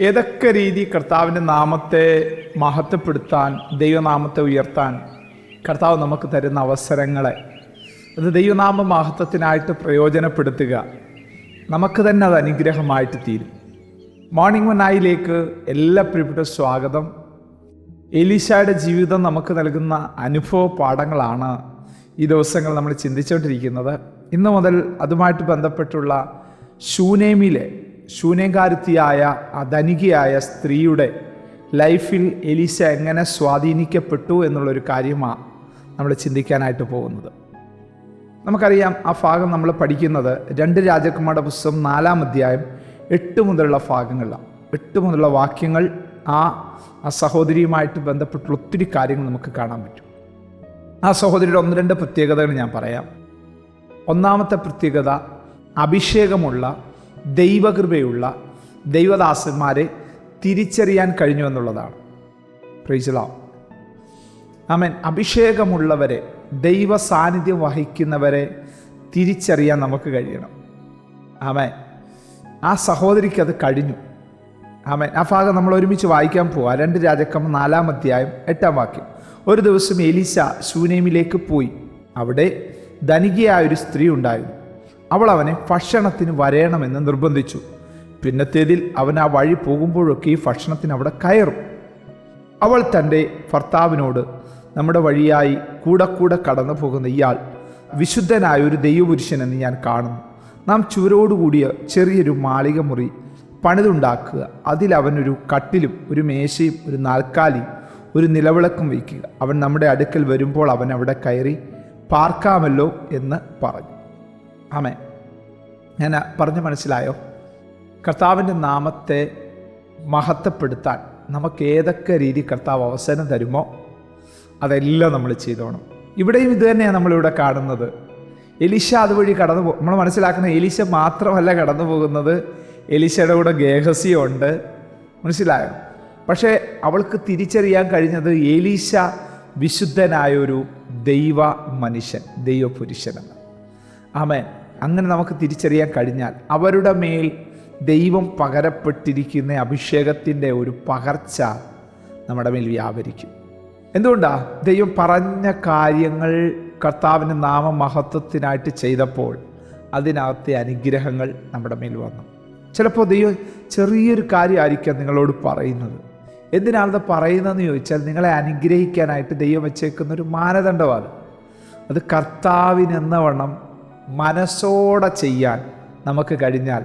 ഏതൊക്കെ രീതി കർത്താവിന്റെ നാമത്തെ മഹത്വപ്പെടുത്താൻ ദൈവനാമത്തെ ഉയർത്താൻ കർത്താവ് നമുക്ക് തരുന്ന അവസരങ്ങളെ അത് ദൈവനാമ മഹത്വത്തിനായിട്ട് പ്രയോജനപ്പെടുത്തുക. നമുക്ക് തന്നെ അത് അനുഗ്രഹമായിട്ട് തീരും. മോർണിംഗ് മനായിലേക്ക് എല്ലാ പ്രിയപ്പെട്ട സ്വാഗതം. എലീശയുടെ ജീവിതം നമുക്ക് നൽകുന്ന അനുഭവ പാഠങ്ങളാണ് ഈ ദിവസങ്ങൾ നമ്മൾ ചിന്തിച്ചുകൊണ്ടിരിക്കുന്നത്. ഇന്ന് മുതൽ അതുമായിട്ട് ബന്ധപ്പെട്ടുള്ള ശൂനേമിലെ ശൂനേകാരുത്തിയായ ആ ധനികയായ സ്ത്രീയുടെ ലൈഫിൽ എലീശ എങ്ങനെ സ്വാധീനിക്കപ്പെട്ടു എന്നുള്ളൊരു കാര്യമാണ് നമ്മൾ ചിന്തിക്കാനായിട്ട് പോകുന്നത്. നമുക്കറിയാം ആ ഭാഗം നമ്മൾ പഠിക്കുന്നത് രണ്ട് രാജകുമാരുടെ പുസ്തകം നാലാം അധ്യായം എട്ട് മുതലുള്ള ഭാഗങ്ങളിലാണ് എട്ട് മുതലുള്ള വാക്യങ്ങൾ ആ ആ സഹോദരിയുമായിട്ട് ബന്ധപ്പെട്ടുള്ള ഒത്തിരി കാര്യങ്ങൾ നമുക്ക് കാണാൻ പറ്റും. ആ സഹോദരിയുടെ ഒന്ന് രണ്ട് പ്രത്യേകതകൾ ഞാൻ പറയാം. ഒന്നാമത്തെ പ്രത്യേകത അഭിഷേകമുള്ള ദൈവകൃപയുള്ള ദൈവദാസന്മാരെ തിരിച്ചറിയാൻ കഴിഞ്ഞു എന്നുള്ളതാണ്. പ്രൈസലാം ആമൻ അഭിഷേകമുള്ളവരെ ദൈവ സാന്നിധ്യം വഹിക്കുന്നവരെ തിരിച്ചറിയാൻ നമുക്ക് കഴിയണം. ആമൻ ആ സഹോദരിക്ക് അത് കഴിഞ്ഞു. ആമൻ ആ ഭാഗം നമ്മൾ ഒരുമിച്ച് വായിക്കാൻ പോവാ. രണ്ട് രാജക്കം നാലാം അധ്യായം എട്ടാം വാക്യം. ഒരു ദിവസം എലീശ ശൂനേമിലേക്ക് പോയി. അവിടെ ധനികയായ ഒരു സ്ത്രീ ഉണ്ടായിരുന്നു. അവൾ അവനെ ഭക്ഷണത്തിന് വരയണമെന്ന് നിർബന്ധിച്ചു. പിന്നത്തേതിൽ അവൻ ആ വഴി പോകുമ്പോഴൊക്കെ ഈ ഭക്ഷണത്തിന് അവിടെ കയറും. അവൾ തന്റെ ഭർത്താവിനോട് നമ്മുടെ വഴിയായി കൂടെ കൂടെ കടന്നു പോകുന്ന ഇയാൾ വിശുദ്ധനായ ഒരു ദൈവപുരുഷനെന്ന് ഞാൻ കാണുന്നു. നാം ചുവരോടുകൂടിയ ചെറിയൊരു മാളിക മുറി പണിതുണ്ടാക്കുക. അതിൽ അവനൊരു കട്ടിലും ഒരു മേശയും ഒരു നാൽക്കാലിയും ഒരു നിലവിളക്കും വയ്ക്കുക. അവൻ നമ്മുടെ അടുക്കൽ വരുമ്പോൾ അവൻ അവിടെ കയറി പാർക്കാമല്ലോ എന്ന് പറഞ്ഞു. ആമേ ഞാൻ പറഞ്ഞു മനസ്സിലായോ? കർത്താവിന്റെ നാമത്തെ മഹത്വപ്പെടുത്താൻ നമുക്ക് ഏതൊക്കെ രീതി കർത്താവ് അവസരം തരുമോ? അതെല്ലാം നമ്മൾ ചെയ്തോണം. ഇവിടെയും ഇത് തന്നെയാണ് നമ്മളിവിടെ കാണുന്നത്. എലിശ അതുവഴി കടന്നു പോകും നമ്മൾ മനസ്സിലാക്കുന്ന എലിശ മാത്രമല്ല കടന്നു പോകുന്നത്. എലിശയുടെ കൂടെ ഗേഹസിയുണ്ട്. മനസ്സിലായോ? പക്ഷേ അവൾക്ക് തിരിച്ചറിയാൻ കഴിഞ്ഞത് എലീശ വിശുദ്ധനായൊരു ദൈവ മനുഷ്യൻ ദൈവപുരുഷനെന്ന് ആമേൻ. അങ്ങനെ നമുക്ക് തിരിച്ചറിയാൻ കഴിഞ്ഞാൽ അവരുടെ മേൽ ദൈവം പകരപ്പെട്ടിരിക്കുന്ന അഭിഷേകത്തിന്റെ ഒരു പകർച്ച നമ്മുടെ മേൽ വ്യാപരിക്കും. എന്തുകൊണ്ടാ? ദൈവം പറഞ്ഞ കാര്യങ്ങൾ കർത്താവിന്റെ നാമമഹത്വത്തിനായിട്ട് ചെയ്തപ്പോൾ അതിനകത്തെ അനുഗ്രഹങ്ങൾ നമ്മുടെ മേൽ വന്നു. ചിലപ്പോൾ ദൈവം ചെറിയൊരു കാര്യമായിരിക്കാം നിങ്ങളോട് പറയുന്നത്. എന്തിനാണത് പറയുന്നതെന്ന് ചോദിച്ചാൽ നിങ്ങളെ അനുഗ്രഹിക്കാനായിട്ട് ദൈവം വെച്ചേക്കുന്ന ഒരു മാനദണ്ഡമാണ്. അത് കർത്താവിനെന്ന വണ്ണം മനസ്സോടെ ചെയ്യാൻ നമുക്ക് കഴിഞ്ഞാൽ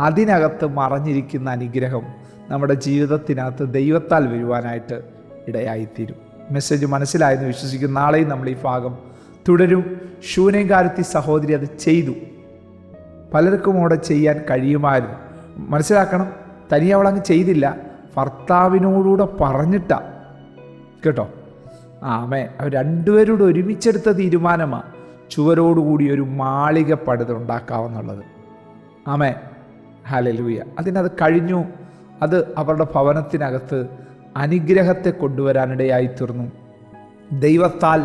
അതിനകത്ത് മറഞ്ഞിരിക്കുന്ന അനുഗ്രഹം നമ്മുടെ ജീവിതത്തിനകത്ത് ദൈവത്താൽ വരുവാനായിട്ട് ഇടയായിത്തീരും. മെസ്സേജ് മനസ്സിലായെന്ന് വിശ്വസിക്കും നാളെയും നമ്മൾ ഈ ഭാഗം തുടരും. ശൂനേകാരത്തി സഹോദരി അത് ചെയ്തു. പലർക്കും അവിടെ ചെയ്യാൻ കഴിയുമായിരുന്നു. മനസ്സിലാക്കണം തനി അവൾ അങ്ങ് ചെയ്തില്ല. ഭർത്താവിനോടുകൂടെ പറഞ്ഞിട്ടാ. കേട്ടോ? ആമേ അവർ രണ്ടുപേരോട് ഒരുമിച്ചെടുത്ത തീരുമാനമാണ് ചുവരോടുകൂടി ഒരു മാളിക പണിതുണ്ടാക്കാവുന്നുള്ളത് ആമേ ഹാലലൂയ അതിനത് കഴിഞ്ഞു. അത് അവരുടെ ഭവനത്തിനകത്ത് അനുഗ്രഹത്തെ കൊണ്ടുവരാനിടയായി തീർന്നു. ദൈവത്താൽ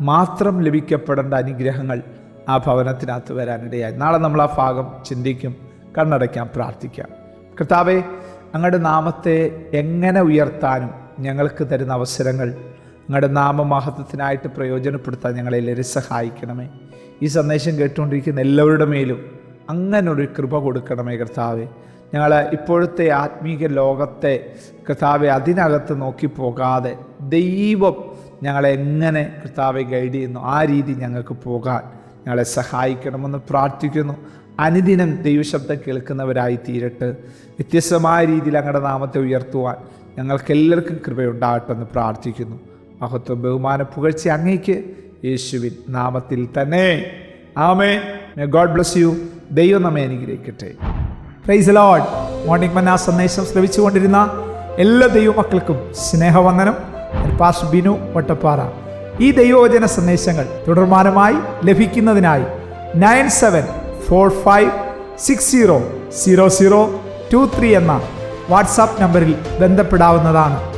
മാത്രം ലഭിക്കപ്പെടേണ്ട അനുഗ്രഹങ്ങൾ ആ ഭവനത്തിനകത്ത് വരാനിടയായി. നാളെ നമ്മൾ ആ ഭാഗം ചിന്തിക്കും കണ്ണടയ്ക്കാം പ്രാർത്ഥിക്കാം. കർത്താവെ അങ്ങയുടെ നാമത്തെ എങ്ങനെ ഉയർത്താനും ഞങ്ങൾക്ക് തരുന്ന അവസരങ്ങൾ അങ്ങയുടെ നാമമഹത്വത്തിനായിട്ട് പ്രയോജനപ്പെടുത്താൻ ഞങ്ങളെ എല്ലാവരും സഹായിക്കണമേ. ഈ സന്ദേശം കേട്ടുകൊണ്ടിരിക്കുന്ന എല്ലാവരുടെ മേലും അങ്ങനെ ഒരു കൃപ കൊടുക്കണമേ കർത്താവെ. ഞങ്ങൾ ഇപ്പോഴത്തെ ആത്മീക ലോകത്തെ കർത്താവെ അതിനകത്ത് നോക്കി പോകാതെ ദൈവം ഞങ്ങളെ എങ്ങനെ കർത്താവെ ഗൈഡ് ചെയ്യുന്നു ആ രീതി ഞങ്ങൾക്ക് പോകാൻ ഞങ്ങളെ സഹായിക്കണമെന്ന് പ്രാർത്ഥിക്കുന്നു. അനുദിനം ദൈവശബ്ദം കേൾക്കുന്നവരായി തീരട്ട്. വ്യത്യസ്തമായ രീതിയിൽ അങ്ങയുടെ നാമത്തെ ഉയർത്തുവാൻ ഞങ്ങൾക്ക് എല്ലാവർക്കും കൃപയുണ്ടാകട്ടെന്ന് പ്രാർത്ഥിക്കുന്നു. മഹത്വം ബഹുമാന പുകഴ്ച അങ്ങേക്ക് യേശുവിൻ നാമത്തിൽ തന്നെ. ആമേ ഗോഡ് ബ്ലസ് യു ദൈവം നമ്മെ അനുഗ്രഹിക്കട്ടെ. പ്രൈസ് ലോഡ് മോർണിംഗ് മന്ന സന്ദേശം ശ്രവിച്ചുകൊണ്ടിരുന്ന എല്ലാ ദൈവമക്കൾക്കും സ്നേഹവന്ദനം. പാസ് ബിനു വട്ടപ്പാറ. ഈ ദൈവവചന സന്ദേശങ്ങൾ തുടർമാനമായി ലഭിക്കുന്നതിനായി nine seven four five six zero zero zero two three എന്ന വാട്സാപ്പ് നമ്പറിൽ ബന്ധപ്പെടാവുന്നതാണ്.